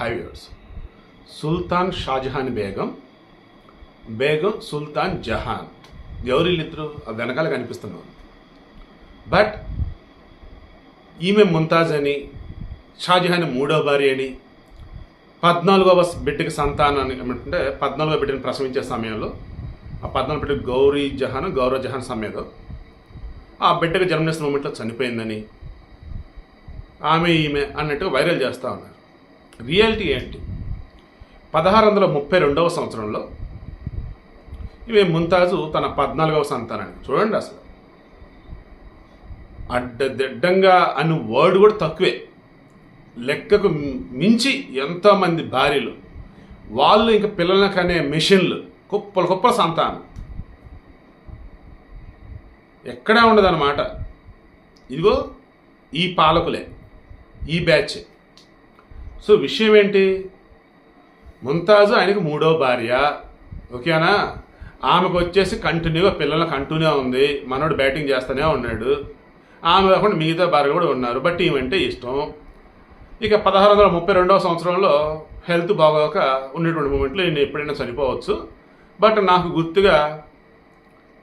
హైవేర్స్ సుల్తాన్ షాజహాన్ బేగం. బేగం సుల్తాన్ జహాన్. ఎవరు వీళ్ళిద్దరు వెనకాల కనిపిస్తున్నారు. బట్ ఈమె ముంతాజ్ అని షాజహాన్ మూడో భార్య అని పద్నాలుగవ బిడ్డకి సంతానాన్ని ఏమంటే పద్నాలుగో బిడ్డని ప్రసవించే సమయంలో ఆ పద్నాలుగు బిడ్డ గౌరీ జహాన్ గౌరవ జహాన్ సమయంలో ఆ బిడ్డకు జన్మనిస్తున్న మూమెంట్లో చనిపోయిందని ఆమె ఈమె అన్నట్టుగా వైరల్ చేస్తూ ఉన్నారు. రియాలిటీ ఏంటి? పదహారు వందల ముప్పై రెండవ సంవత్సరంలో ఇవి ముంతాజు తన పద్నాలుగవ సంతానాన్ని. చూడండి అసలు. అడ్డదిడ్డంగా అని వర్డ్ కూడా తక్కువే. లెక్కకు మించి ఎంతోమంది భార్యలు. వాళ్ళు ఇంకా పిల్లలను కనే మెషిన్లు. కుప్పల కుప్పల సంతానం. ఎక్కడా ఉండదన్నమాట. ఇదిగో ఈ పాలకులే. ఈ బ్యాచ్. సో విషయం ఏంటి? ముంతాజు ఆయనకి మూడో భార్య. ఓకేనా? ఆమెకు వచ్చేసి కంటిన్యూగా పిల్లలకు అంటూనే ఉంది. మనోడు బ్యాటింగ్ చేస్తూనే ఉన్నాడు. ఆమె కాకుండా మిగతా భార్య కూడా ఉన్నారు. బట్ ఈమెంటే ఇష్టం. ఇక పదహారు వందల ముప్పై రెండవ సంవత్సరంలో హెల్త్ బాగోక ఉన్నటువంటి మూమెంట్లో నేను ఎప్పుడైనా చనిపోవచ్చు. బట్ నాకు గుర్తుగా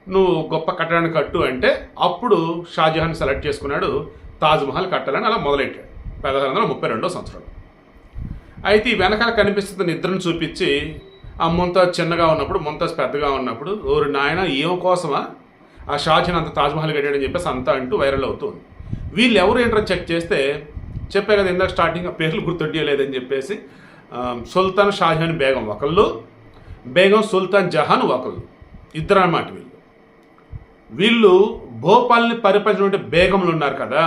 నువ్వు గొప్ప కట్టడాన్ని కట్టు అంటే అప్పుడు షాజహాన్ సెలెక్ట్ చేసుకున్నాడు తాజ్మహల్ కట్టాలని అలా మొదలెట్టాడు. పదహారు వందల ముప్పై రెండో సంవత్సరం అయితే ఈ వెనకాల కనిపిస్తున్న నిద్రను చూపించి ఆ ముంతాజ్ చిన్నగా ఉన్నప్పుడు ముంతాజ్ పెద్దగా ఉన్నప్పుడు ఓరి నాయన ఏం కోసమా? ఆ షాజహాన్ అంత తాజ్మహల్ కట్టాడని చెప్పేసి అంతా అంటూ వైరల్ అవుతుంది వీళ్ళు ఎవరు ఏంటో చెక్ చేస్తే చెప్పే కదా ఇందాక స్టార్టింగ్ పేర్లు గుర్తుండలేదని చెప్పేసి సుల్తాన్ షాజహాన్ బేగం ఒకళ్ళు బేగం సుల్తాన్ జహాన్ ఒకళ్ళు. ఇద్దరు అన్నమాట వీళ్ళు. వీళ్ళు భోపాల్ని పరిపాలించినటువంటి బేగంలు ఉన్నారు కదా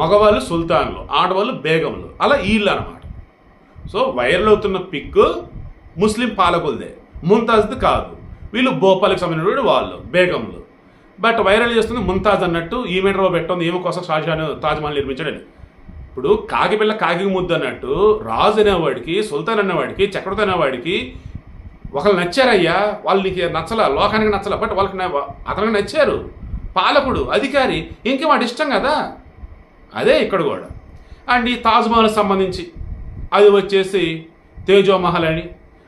మగవాళ్ళు సుల్తాన్లు ఆడవాళ్ళు బేగంలు. అలా వీళ్ళు అనమాట సో వైరల్ అవుతున్న పిక్ ముస్లిం పాలకులదే. ముంతాజ్ది కాదు. వీళ్ళు భోపాల్కి సంబంధించిన వాళ్ళు బేగంలు. బట్ వైరల్ చేస్తుంది ముంతాజ్ అన్నట్టు ఈ రో పెట్టింది ఈమె కోసం షాజహాన్ తాజ్మహల్ నిర్మించడని. ఇప్పుడు కాకిపిల్ల కాకి ముద్దు అన్నట్టు రాజు అనేవాడికి సుల్తాన్ అనేవాడికి చక్రవర్తి అనేవాడికి ఒకళ్ళు నచ్చారయ్యా వాళ్ళు నీకు నచ్చల లోకానికి నచ్చల బట్ వాళ్ళకి అతనికి నచ్చారు. పాలకుడు అధికారి ఇంకే వాడి ఇష్టం కదా? అదే ఇక్కడ కూడా. అండ్ ఈ తాజ్మహల్ సంబంధించి అది వచ్చేసి తేజోమహల్ అని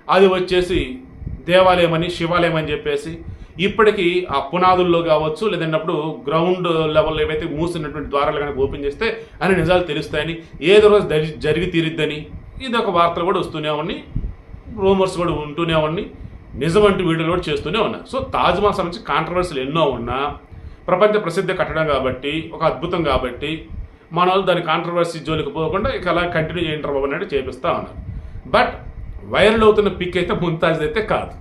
అది వచ్చేసి దేవాలయం అని శివాలయం అని చెప్పేసి ఇప్పటికీ ఆ పునాదుల్లో కావచ్చు లేదన్నప్పుడు గ్రౌండ్ లెవెల్ ఏవైతే మూసినటువంటి ద్వారాలు కనుక ఓపెన్ చేస్తే అన్ని నిజాలు తెలుస్తాయని ఏదో రోజు జరి- జరిగి తీరిద్దని ఇది ఒక వార్తలు కూడా వస్తూనే ఉన్నాయి రూమర్స్ కూడా ఉంటూనే ఉన్నాయి నిజం వీడియోలు కూడా చేస్తూనే ఉన్నాయి. సో తాజ్మహల్ సంబంధించి కాంట్రవర్సీలు ఎన్నో ఉన్నా ప్రపంచ ప్రసిద్ధ కట్టడం కాబట్టి ఒక అద్భుతం కాబట్టి మన వాళ్ళు దాని కాంట్రవర్సీ జోలికి పోకుండా ఇక అలా కంటిన్యూ చేయండి బాబు అన్నట్టు చేపిస్తా ఉన్నారు బట్ వైరల్ అవుతున్న పిక్ అయితే ముంతాజ్ అయితే కాదు.